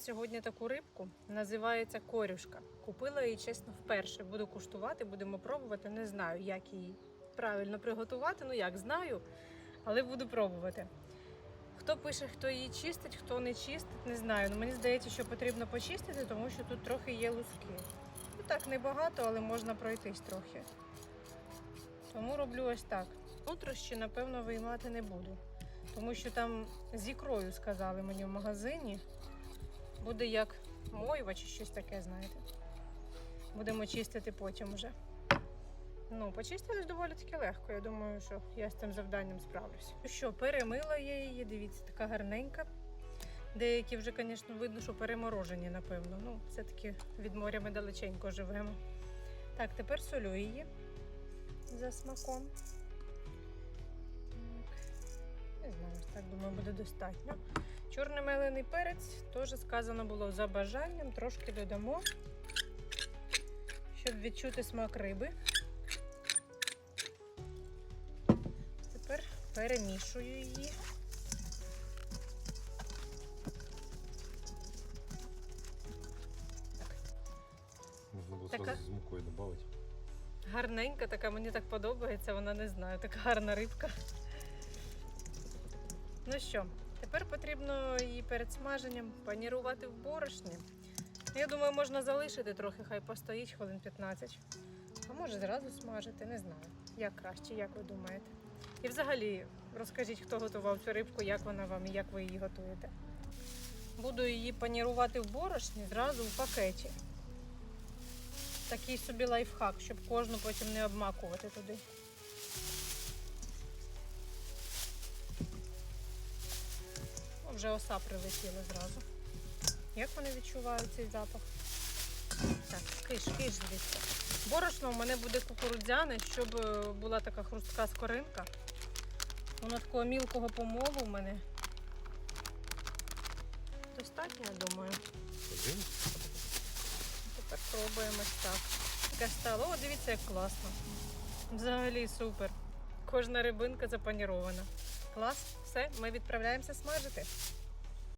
сьогодні таку рибку, називається корюшка. Купила її, чесно, вперше. Буду куштувати, будемо пробувати. Не знаю, як її правильно приготувати. Ну як знаю, але буду пробувати. Хто пише, хто її чистить, хто не чистить, не знаю. Ну, мені здається, що потрібно почистити, тому що тут трохи є луски. Ну так, небагато, але можна пройтись трохи. Тому роблю ось так. Нутрощі, напевно, виймати не буду. Тому що там з ікрою сказали мені в магазині. Буде як мойва чи щось таке, знаєте. Будемо чистити потім вже. Ну, почистили ж доволі таки легко. Я думаю, що я з цим завданням справлюсь. Ну що, перемила я її, дивіться, така гарненька. Деякі вже, звісно, видно, що переморожені, напевно. Ну, все-таки від моря ми далеченько живемо. Так, тепер солю її за смаком. Так. Не знаю, так думаю, буде достатньо. Чорний мелений перець теж сказано було за бажанням, трошки додамо, щоб відчути смак риби. Тепер перемішую її. Можна було Така- сразу з мукою додати. Гарненька така, мені так подобається, вона не знаю, така гарна рибка. Ну що, тепер потрібно її перед смаженням панірувати в борошні. Я думаю, можна залишити трохи, хай постоїть хвилин 15. А може зразу смажити, не знаю. Як краще, як ви думаєте? І взагалі, розкажіть, хто готував цю рибку, як вона вам і як ви її готуєте. Буду її панірувати в борошні зразу в пакеті. Такий собі лайфхак, щоб кожну потім не обмакувати туди. Вже оса прилетіла зразу. Як вони відчувають цей запах? Так, киш, киш звідси. Борошно у мене буде кукурудзяне, щоб е, була така хрустка скоринка. Воно такого мілкого помолу в мене. Достатньо, я думаю. Один? Тепер пробуємо так. Таке стало. О, дивіться, як класно. Взагалі супер. Кожна рибинка запанірована. Клас, все, ми відправляємося смажити.